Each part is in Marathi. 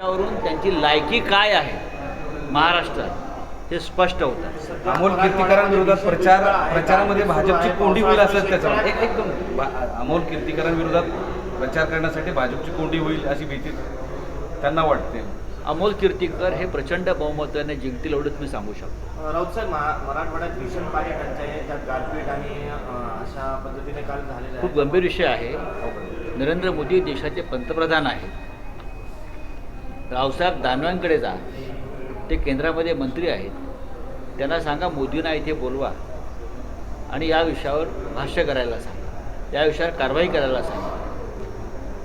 त्यावरून त्यांची लायकी काय आहे महाराष्ट्रात? हे स्पष्ट होतं. अमोल कीर्तिकरांविरोधात प्रचार प्रचारामध्ये भाजपची कोंडी होईल असं त्याचं एक एक दोन. भा- अमोल कीर्तिकरांविरोधात प्रचार करण्यासाठी भाजपची कोंडी होईल अशी भीती त्यांना वाटते. अमोल कीर्तीकर हे प्रचंड बहुमताने जिंकतील एवढंच मी सांगू शकतो. राऊत साहेब महा मराठवाड्यात भीषण पाणी टंचाई आहे त्यात गारपीट आणि अं, अशा पद्धतीने काल झालेलं खूप आहे गंभीर विषय आहे. नरेंद्र मोदी देशाचे पंतप्रधान आहेत. रावसाहेब दानवांकडे जा. ते केंद्रामध्ये मंत्री आहेत. त्यांना सांगा मोदींना इथे बोलवा. आणि या विषयावर भाष्य करायला सांगा. या विषयावर कारवाई करायला सांगा.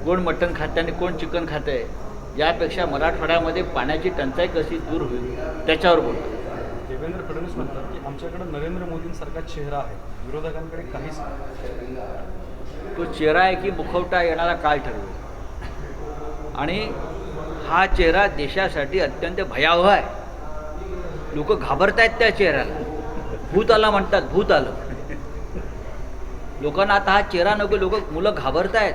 कोण मटण खाते आणि कोण चिकन खातं आहे यापेक्षा मराठवाड्यामध्ये पाण्याची टंचाई कशी दूर होईल त्याच्यावर बोलतो. देवेंद्र फडणवीस म्हणतात की आमच्याकडे नरेंद्र मोदींसारखा चेहरा आहे. विरोधकांकडे काहीच तो चेहरा आहे की मुखवटा येणारा काळ ठरवेल. आणि हा चेहरा देशासाठी अत्यंत भयावह आहे. लोक घाबरत आहेत त्या चेहऱ्याला. भूत आला म्हणतात भूत आलं. लोकांना आता हा चेहरा नको लोक मुलं घाबरत आहेत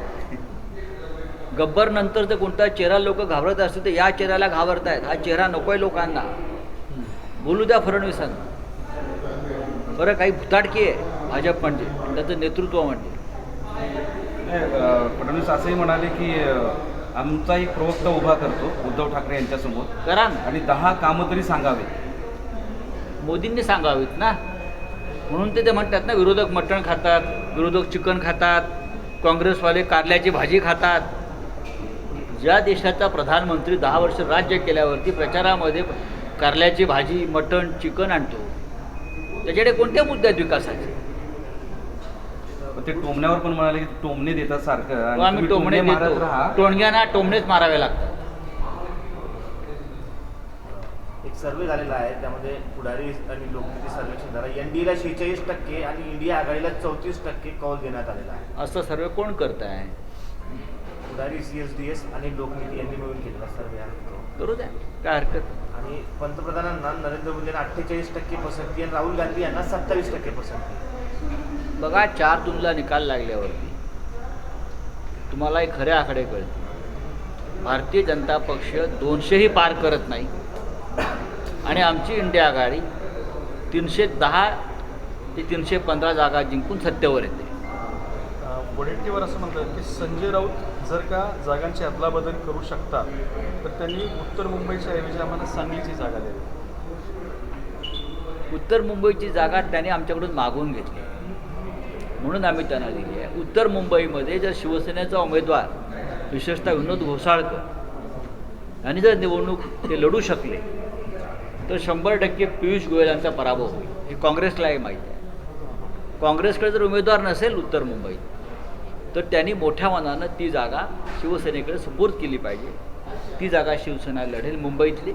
गब्बर नंतर जर कोणता चेहरा लोक घाबरत असतील तर या चेहऱ्याला घाबरत आहेत हा चेहरा नको आहे लोकांना. बोलू द्या फडणवीसांना. बरं काही भुताटकी आहे भाजप म्हणजे त्याचं नेतृत्व म्हणजे. फडणवीस असंही म्हणाले की आमचा एक प्रवक्ता उभा करतो उद्धव ठाकरे यांच्यासमोर. करा ना. आणि दहा कामं तरी सांगावे मोदींनी सांगावीत ना. म्हणून ते ते म्हणतात ना विरोधक मटण खातात विरोधक चिकन खातात काँग्रेसवाले कारल्याची भाजी खातात. ज्या देशाचा प्रधानमंत्री दहा वर्ष राज्य केल्यावरती प्रचारामध्ये कारल्याची भाजी मटण चिकन आणतो त्याच्याकडे कोणते मुद्दे आहेत विकासाचे ते टोमण्यावर पण म्हणाले की टोमणे देतात सारखं. आम्ही टोमणे मारत देतो. राहा. टोणग्यांना टोमणेच मारावे लागतात. एक सर्वे झालेला आहे त्यामध्ये पुढारी आणि लोकनीती सर्वेक्षण झाला एनडीएला शेहेचाळीस टक्के आणि इंडिया आघाडीला चौतीस टक्के कौल देण्यात आलेला आहे. असं सर्व कोण करत आहे पुढारी सी एस डी एस आणि लोकनीती यांनी मिळून केलेला सर्वे आहे. करू द्या. काय हरकत. आणि पंतप्रधानांना नरेंद्र मोदी यांना अठ्ठेचाळीस टक्के पसंती आणि राहुल गांधी यांना सत्तावीस टक्के पसंती. बघा चार जूनला निकाल लागल्यावरती. तुम्हाला एक खरे आकडे कळतील. भारतीय जनता पक्ष दोनशेही पार करत नाही. आणि आमची इंडिया आघाडी तीनशे दहा ते तीनशे पंधरा जागा जिंकून सत्तेवर येते. वडेट्टीवार असं म्हणतात की संजय राऊत जर का जागांची अदलाबदल करू शकतात तर त्यांनी उत्तर मुंबईच्या ऐवजी आम्हाला सांगलीची जागा द्यावी. उत्तर मुंबईची जागा त्याने आमच्याकडून मागवून घेतली. म्हणून आम्ही त्यांना दिली आहे. उत्तर मुंबईमध्ये जर शिवसेनेचा उमेदवार विशेषतः विनोद घोसाळकर यांनी जर निवडणूक ते लढू शकले तर शंभर टक्के पियुष गोयल यांचा पराभव होईल. हे काँग्रेसलाही माहीत आहे. काँग्रेसकडे जर उमेदवार नसेल उत्तर मुंबईत तर त्यांनी मोठ्या मनानं ती जागा शिवसेनेकडे सुपूर्द केली पाहिजे. ती जागा शिवसेना लढेल मुंबईतली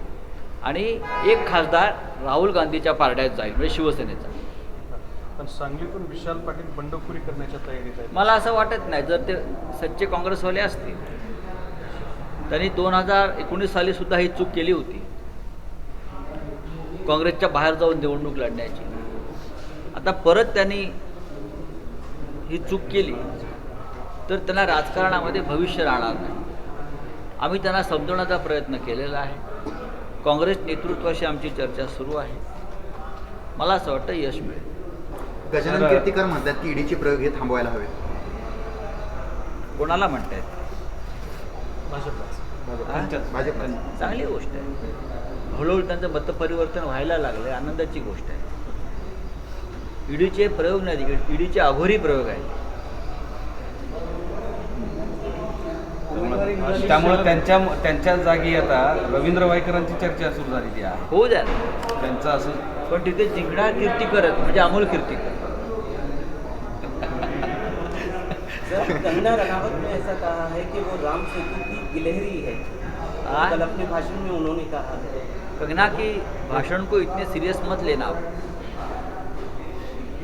आणि एक खासदार राहुल गांधीच्या पारड्यात जाईल म्हणजे शिवसेनेचा. पण सांगलीतून विशाल पाटील बंडखोरी करण्याच्या तयारीत आहेत. मला असं वाटत नाही जर ते सच्चे काँग्रेसवाले असतील त्यांनी दोन हजार एकोणीस साली सुद्धा ही चूक केली होती. काँग्रेसच्या बाहेर जाऊन निवडणूक लढण्याची. आता परत त्यांनी ही चूक केली तर त्यांना राजकारणामध्ये भविष्य राहणार नाही. आम्ही त्यांना समजवण्याचा प्रयत्न केलेला आहे. काँग्रेस नेतृत्वाशी आमची चर्चा सुरू आहे. मला असं वाटतं यश मिळेल. गजानन तर- कीर्तीकर म्हणतात की ईडीचे प्रयोग हे थांबवायला हवे कोणाला म्हणतायत? त्यांच्यात- भाजप चांगली गोष्ट आहे. हळूहळू त्यांचं मतपरिवर्तन व्हायला लागलं आनंदाची गोष्ट आहे. ईडीचे प्रयोग नाही ईडीचे अघोरी प्रयोग आहेत. त्यामुळे त्यामुळे त्यांच्या त्यांच्या जागी आता रवींद्र वायकरांची चर्चा सुरू झालेली आहे. होऊ द्या. त्यांचं असं पण तिथे जिंकणार कीर्ती करत म्हणजे अमोल कीर्ती. कंगना रनावत ऐसा कहा है कि वो राम सेतु की गिलहरी है? कल अपने भाषण में उन्होंने कहा है। कंगना की भाषण को इतने सीरियस मत लेना।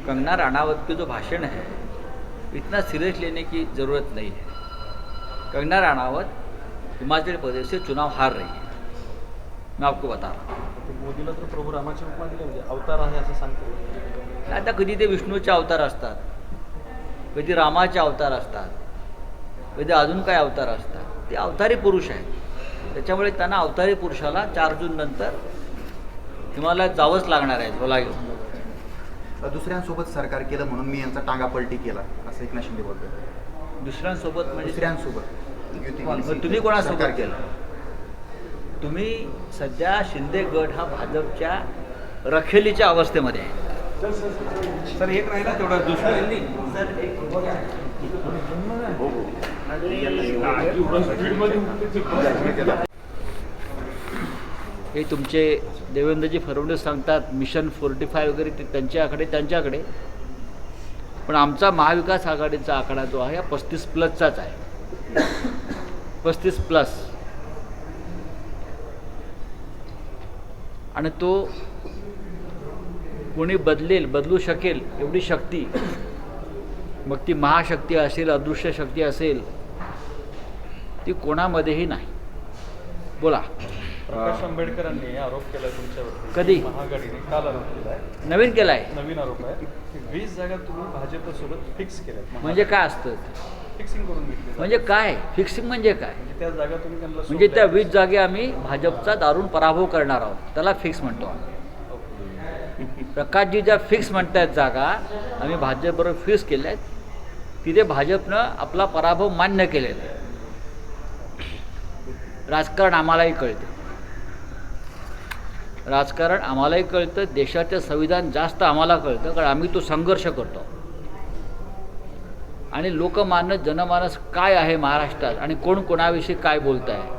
कंगना राणावत के जो भाषण है इतना सीरियस लेने की ज़रूरत नहीं है। कंगना राणावत हिमाचल प्रदेश से चुनाव हार रही है। मैं आपको बता रहा हूँ। मोदीला तर प्रभू रामाची उपमा दिली म्हणजे अवतार आहे असं सांगतो. आता कधी ते विष्णूचे अवतार असतात? कधी रामाचे अवतार असतात? कधी अजून काय अवतार असतात? ते अवतारी पुरुष आहेत. त्याच्यामुळे त्यांना अवतारी पुरुषाला चार जून नंतर हिमालयात जावंच लागणार आहे घेऊन. दुसऱ्यांसोबत सरकार केलं म्हणून मी यांचा टांगा पलटी केला असं एकनाथ शिंदे बोलतोय. दुसऱ्यांसोबत म्हणजे दुसऱ्यांसोबत. तुम्ही कोणासोबत सरकार केलं? तुम्ही सध्या शिंदे गट हा भाजपच्या रखेलीच्या अवस्थेमध्ये आहे. सर एक राहिला तेवढा दुसरं. हे तुमचे देवेंद्रजी फडणवीस सांगतात मिशन फोर्टी फाय वगैरे ते त्यांच्याकडे त्यांच्याकडे. पण आमचा महाविकास आघाडीचा आकडा जो आहे हा पस्तीस प्लसचाच आहे. पस्तीस प्लस. आणि तो कोणी बदलेल बदलू शकेल एवढी शक्ती. मग ती महाशक्ती असेल अदृश्य शक्ती असेल ती कोणामध्येही नाही. बोला. प्रकाश आंबेडकरांनी आरोप केला तुमच्यावरती. कधी? महाआघाडीने. काल आरोप केला आहे. नवीन केला आहे नवीन आरोप आहे. की वीस जागा तुम्ही भाजपसोबत फिक्स केल्या म्हणजे काय असतं? फिक्सिंग करून घेतली म्हणजे काय? फिक्सिंग म्हणजे काय? म्हणजे त्या जागा तुम्ही त्यांना म्हणजे त्या. वीस जागे आम्ही भाजपचा दारुण पराभव करणार आहोत. त्याला फिक्स म्हणतो आम्ही. प्रकाशजी ज्या फिक्स म्हणतायत जागा आम्ही भाजपबरोबर फिक्स केल्या आहेत तिथे भाजपनं आपला पराभव मान्य केलेला आहे. राजकारण आम्हालाही कळतं. राजकारण आम्हालाही कळतं देशाचं संविधान जास्त आम्हाला कळतं कारण आम्ही तो संघर्ष करतो. आणि लोकमानस जनमानस काय आहे महाराष्ट्रात आणि कोण कोणाविषयी काय बोलत आहे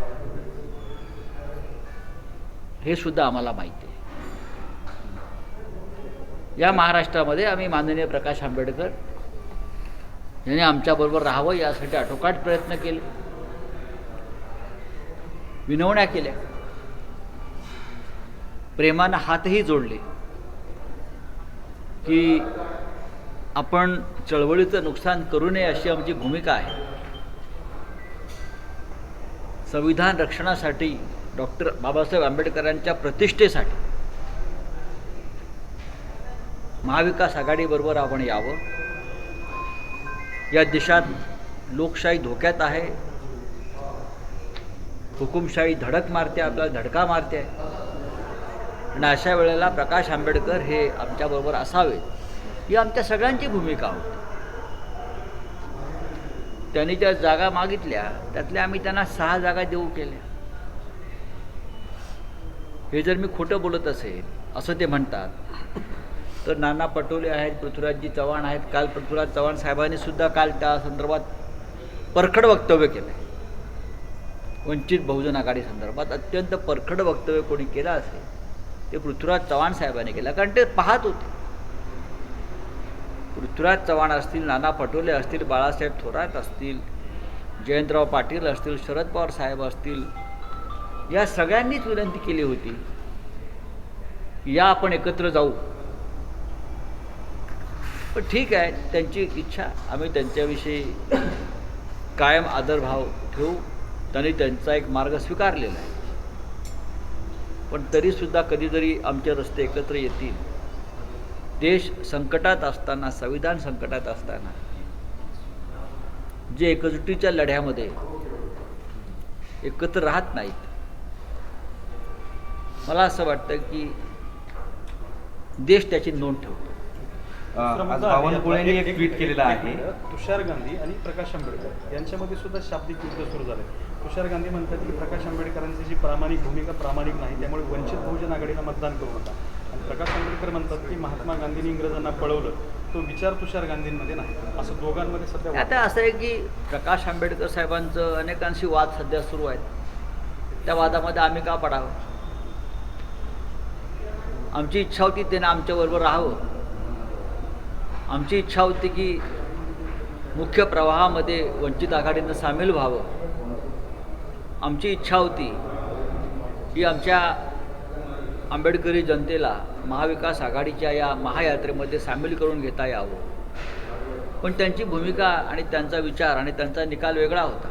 हे सुद्धा आम्हाला माहिती आहे. या महाराष्ट्रामध्ये आम्ही माननीय प्रकाश आंबेडकर यांनी आमच्याबरोबर राहावं यासाठी आटोकाट प्रयत्न केले. विनवण्या केल्या. प्रेमानं हातही जोडले. की आपण चळवळीचं नुकसान करू नये अशी आमची भूमिका आहे. संविधान रक्षणासाठी डॉक्टर बाबासाहेब आंबेडकरांच्या प्रतिष्ठेसाठी महाविकास आघाडीबरोबर आपण यावं. या देशात लोकशाही धोक्यात आहे. हुकुमशाही धडक मारते आपल्याला धडका मारते. आणि अशा वेळेला प्रकाश आंबेडकर हे आमच्याबरोबर असावेत ही आमच्या सगळ्यांची भूमिका होती. त्यांनी ज्या जागा मागितल्या त्यातल्या आम्ही त्यांना सहा जागा देऊ केल्या. हे जर मी खोटं बोलत असेल असं ते म्हणतात तर नाना पटोले आहेत पृथ्वीराजजी चव्हाण आहेत. काल पृथ्वीराज चव्हाण साहेबांनी सुद्धा काल त्या संदर्भात परखड वक्तव्य केलं. आहे वंचित बहुजन आघाडी संदर्भात अत्यंत परखड वक्तव्य कोणी केलं असेल ते पृथ्वीराज चव्हाण साहेबांनी केलं. कारण ते पाहत होते. पृथ्वीराज चव्हाण असतील नाना पटोले असतील बाळासाहेब थोरात असतील जयंतराव पाटील असतील शरद पवार साहेब असतील या सगळ्यांनीच विनंती केली होती या आपण एकत्र जाऊ. पण ठीक आहे त्यांची इच्छा आम्ही त्यांच्याविषयी कायम आदरभाव ठेवू. त्यांनी त्यांचा एक मार्ग स्वीकारलेला आहे. पण तरीसुद्धा कधीतरी आमचे रस्ते एकत्र येतील. देश संकटात असताना संविधान संकटात असताना जे एकजुटीच्या लढ्यामध्ये एकत्र राहत नाहीत. मला असं वाटतं की देश त्याची नोंद ठेवतो. बावनकुळेंनी. एक ट्विट केलेलं आहे. तुषार गांधी आणि प्रकाश आंबेडकर यांच्यामध्ये सुद्धा शाब्दिक युद्ध सुरू झाले तुषार गांधी म्हणतात की प्रकाश आंबेडकरांची जी प्रामाणिक भूमिका प्रामाणिक नाही त्यामुळे वंचित बहुजन आघाडीला मतदान करू नका. आणि प्रकाश आंबेडकर म्हणतात की महात्मा गांधींनी इंग्रजांना पळवलं तो विचार तुषार गांधींमध्ये नाही. असं दोघांमध्ये सध्या आता असं आहे की प्रकाश आंबेडकर साहेबांचं अनेकांशी वाद सध्या सुरू आहेत. त्या वादामध्ये आम्ही का पडावं? आमची इच्छा होती त्यानं आमच्याबरोबर राहावं. आमची इच्छा होती की मुख्य प्रवाहामध्ये वंचित आघाडीनं सामील व्हावं. आमची इच्छा होती की आमच्या आंबेडकरी जनतेला महाविकास आघाडीच्या या महायात्रेमध्ये सामील करून घेता यावं. पण त्यांची भूमिका आणि त्यांचा विचार आणि त्यांचा निकाल वेगळा होता.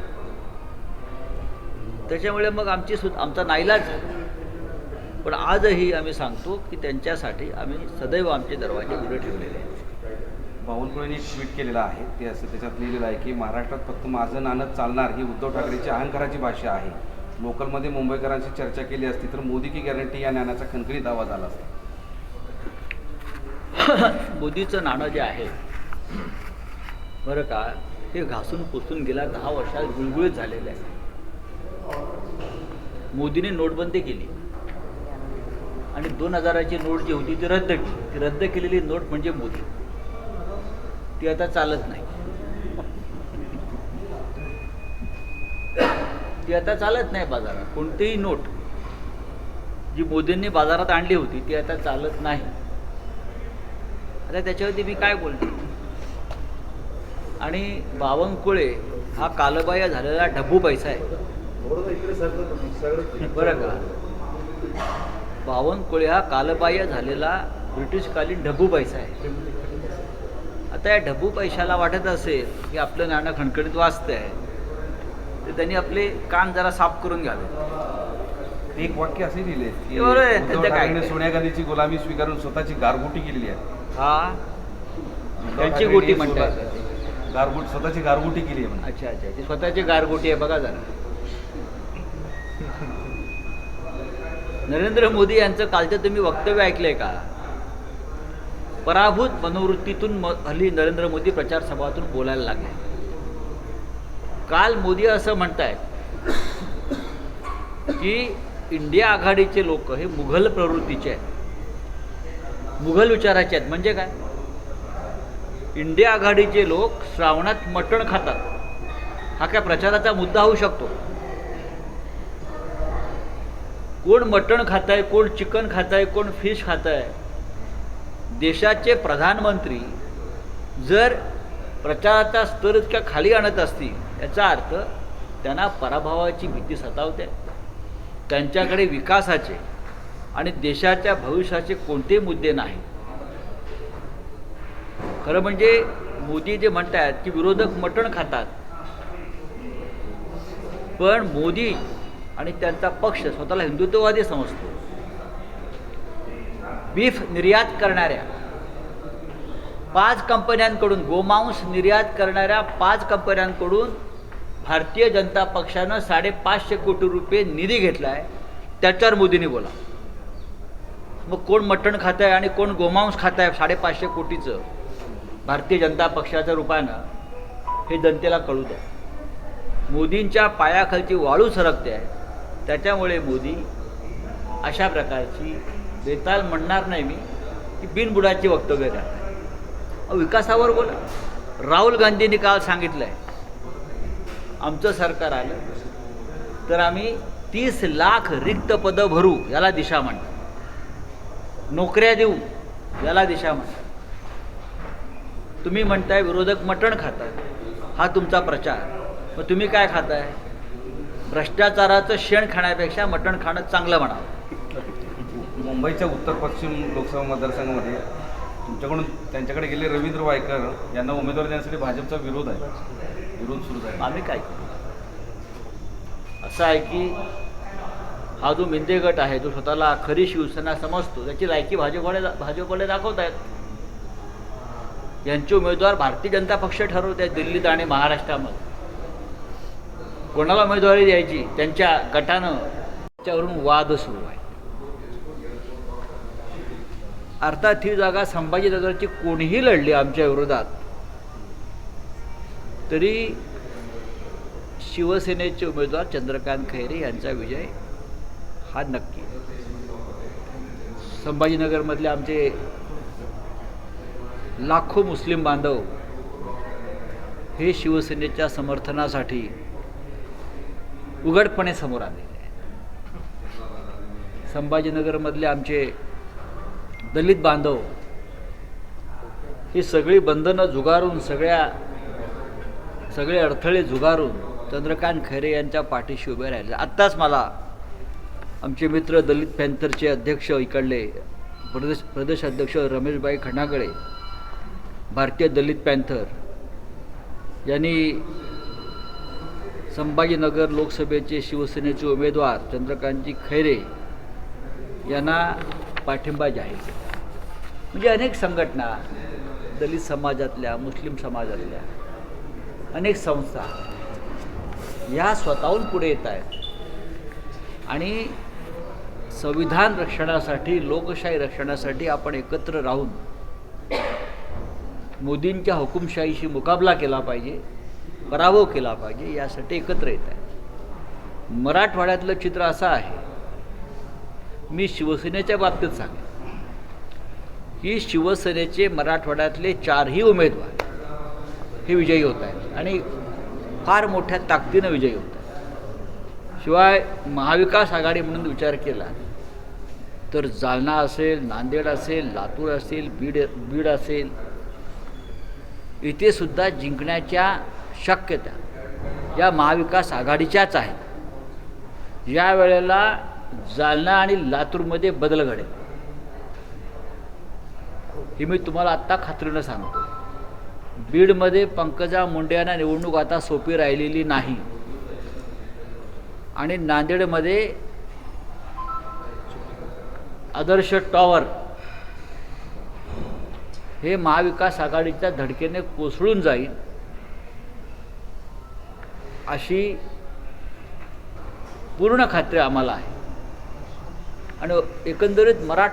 त्याच्यामुळे मग आमची सु आमचा नाईलाज झाला. पण आजही आम्ही सांगतो की त्यांच्यासाठी आम्ही सदैव आमचे दरवाजे उघडे ठेवलेले आहेत. बावनकुळेंनी एक ट्विट केलेलं आहे. ते असं त्याच्यात लिहिलेलं आहे की महाराष्ट्रात फक्त माझं नाणं चालणार ही उद्धव ठाकरेची अहंकाराची भाषा आहे. लोकलमध्ये मुंबईकरांशी चर्चा केली असती तर मोदी की गॅरंटी या नाण्याचा खणखणीत आवाज आला असता? मोदीचं नाणं जे आहे बरं का ते घासून पुसून गेल्या दहा वर्षात गुळगुळीत झालेलं आहे. मोदीने नोटबंदी केली. आणि दोन हजाराची नोट जी होती ती रद्द केली. ती रद्द केलेली नोट म्हणजे मोदी. ती आता चालत नाही. ती आता चालत नाही बाजारात. कोणतीही नोट जी मोदींनी बाजारात आणली होती ती आता चालत नाही. आता त्याच्यावरती मी काय बोलतो आणि बावनकुळे हा कालबाह्य झालेला ढब्बू पैसा आहे. बरं का? बावनकुळे हा कालबाह्य झालेला ब्रिटिशकालीन ढब्बू पैसा आहे. आता या ढब्बू पैशाला वाटत असेल की आपलं नाणं खणखणीत वाचतं आहे तर त्यांनी आपले कान जरा साफ करून घ्यावे एक वाक्य असे लिहिले की बरोबर आहे, उद्धव त्याचं काय? ठाकरेंनी सोनिया गांधीची गुलामी स्वीकारून स्वतःची गारगुटी केलेली आहे. हा? उद्धव त्यांची ठाकरेंनी गोटी म्हणतात गारगुट स्वतःची गारगुटी केली आहे म्हणजे अच्छा अच्छा. ती स्वतःची गारगोटी आहे बघा जरा. नरेंद्र मोदी यांचं कालचं तुम्ही वक्तव्य ऐकलंय का? पराभूत मनोवृत्तीतून म हल्ली नरेंद्र मोदी प्रचार सभातून बोलायला लागले. काल मोदी असं म्हणतायत की इंडिया आघाडीचे लोक हे मुघल प्रवृत्तीचे आहेत. मुघल विचाराचे आहेत. म्हणजे काय? इंडिया आघाडीचे लोक श्रावणात मटण खातात. हा काय प्रचाराचा मुद्दा होऊ शकतो? कोण मटण खात आहे कोण चिकन खात आहे कोण फिश खात आहे देशाचे प्रधानमंत्री जर प्रचाराचा स्तर इतक्या खाली आणत असतील याचा अर्थ त्यांना पराभवाची भीती सतावते त्यांच्याकडे विकासाचे आणि देशाच्या भविष्याचे कोणतेही मुद्दे नाही खरं म्हणजे मोदी जे म्हणतात की विरोधक मटण खातात पण मोदी आणि त्यांचा पक्ष स्वतःला हिंदुत्ववादी समजतो. बीफ निर्यात करणाऱ्या पाच कंपन्यांकडून गोमांस निर्यात करणाऱ्या पाच कंपन्यांकडून भारतीय जनता पक्षानं साडेपाचशे कोटी रुपये निधी घेतला आहे त्याच्यावर मोदींनी बोला. मग कोण मटण खात आहे आणि कोण गोमांस खात आहे साडेपाचशे कोटीचं? भारतीय जनता पक्षाच्या रूपानं हे जनतेला कळू द्या. मोदींच्या पायाखालची वाळू सरकते आहे. त्याच्यामुळे मोदी अशा प्रकारची बेताल म्हणणार नाही मी की बिनबुडाची वक्तव्य द्या विकासावर बोला. राहुल गांधींनी काल सांगितलं आहे आमचं सरकार आलं तर आम्ही तीस लाख रिक्त पदं भरू याला दिशा म्हणतात. नोकऱ्या देऊ याला दिशा म्हणतात. तुम्ही म्हणताय विरोधक मटण खातात हा तुमचा प्रचार. मग तुम्ही काय खाताय? भ्रष्टाचाराचं शेण खाण्यापेक्षा मटण खाणं चांगलं म्हणावं. मुंबईच्या उत्तर पश्चिम लोकसभा मतदारसंघामध्ये तुमच्याकडून त्यांच्याकडे गेले रवींद्र वायकर यांना उमेदवार देण्यासाठी भाजपचा विरोध आहे. विरोध सुरू आहे आम्ही काय करू? असं आहे की हा जो मिंदे गट आहे जो स्वतःला खरी शिवसेना समजतो त्याची लायकी भाजपकडे भाजपकडे दाखवत आहेत. यांचे उमेदवार भारतीय जनता पक्ष ठरवत आहेत दिल्लीत आणि महाराष्ट्रामध्ये. कोणाला उमेदवारी द्यायची? त्यांच्या गटानं. त्यावरून वाद सुरू आहे. अर्थात ही जागा संभाजीनगरची कोणीही लढली आमच्या विरोधात. तरी शिवसेनेचे उमेदवार चंद्रकांत खैरे यांचा विजय हा नक्की. संभाजीनगरमधले आमचे लाखो मुस्लिम बांधव हे शिवसेनेच्या समर्थनासाठी उघडपणे समोर आलेले आहेत. संभाजीनगरमधले आमचे दलित बांधव ही सगळी बंधनं झुगारून सगळ्या सगळे अडथळे झुगारून चंद्रकांत खैरे यांच्या पाठीशी उभे राहिले. आत्ताच मला आमचे मित्र दलित पॅन्थरचे अध्यक्ष इकडले प्रदेश प्रदेश अध्यक्ष रमेशबाई खणागळे भारतीय दलित पॅन्थर यांनी संभाजीनगर लोकसभेचे शिवसेनेचे उमेदवार चंद्रकांतजी खैरे यांना पाठिंबा जाहीर केला. म्हणजे अनेक संघटना दलित समाजातल्या मुस्लिम समाजातल्या अनेक संस्था या स्वतःहून पुढे येत आहेत. आणि संविधान रक्षणासाठी लोकशाही रक्षणासाठी आपण एकत्र राहून मोदींच्या हुकुमशाहीशी मुकाबला केला पाहिजे पराभव केला पाहिजे यासाठी एकत्र येत आहे मराठवाड्यातलं चित्र असं आहे. मी शिवसेनेच्या बाबतीत सांगेन. की शिवसेनेचे मराठवाड्यातले चारही उमेदवार हे विजयी होत आहेत. आणि फार मोठ्या ताकदीनं विजयी होत आहेत. शिवाय महाविकास आघाडी म्हणून विचार केला तर जालना असेल नांदेड असेल लातूर असेल बीड बीड असेल इथे सुद्धा जिंकण्याच्या शक्यता या महाविकास आघाडीच्याच आहेत. या वेळेला जालना आणि लातूरमध्ये बदल घडेल. हे मी तुम्हाला आत्ता खात्रीनं सांगतो. बीडमध्ये पंकजा मुंडे यांना निवडणूक आता सोपी राहिलेली नाही. आणि नांदेडमध्ये आदर्श टॉवर हे महाविकास आघाडीच्या धडकेने कोसळून जाईल अशी पूर्ण खात्री आम्हाला आहे. आणि एकंदरीत मराठा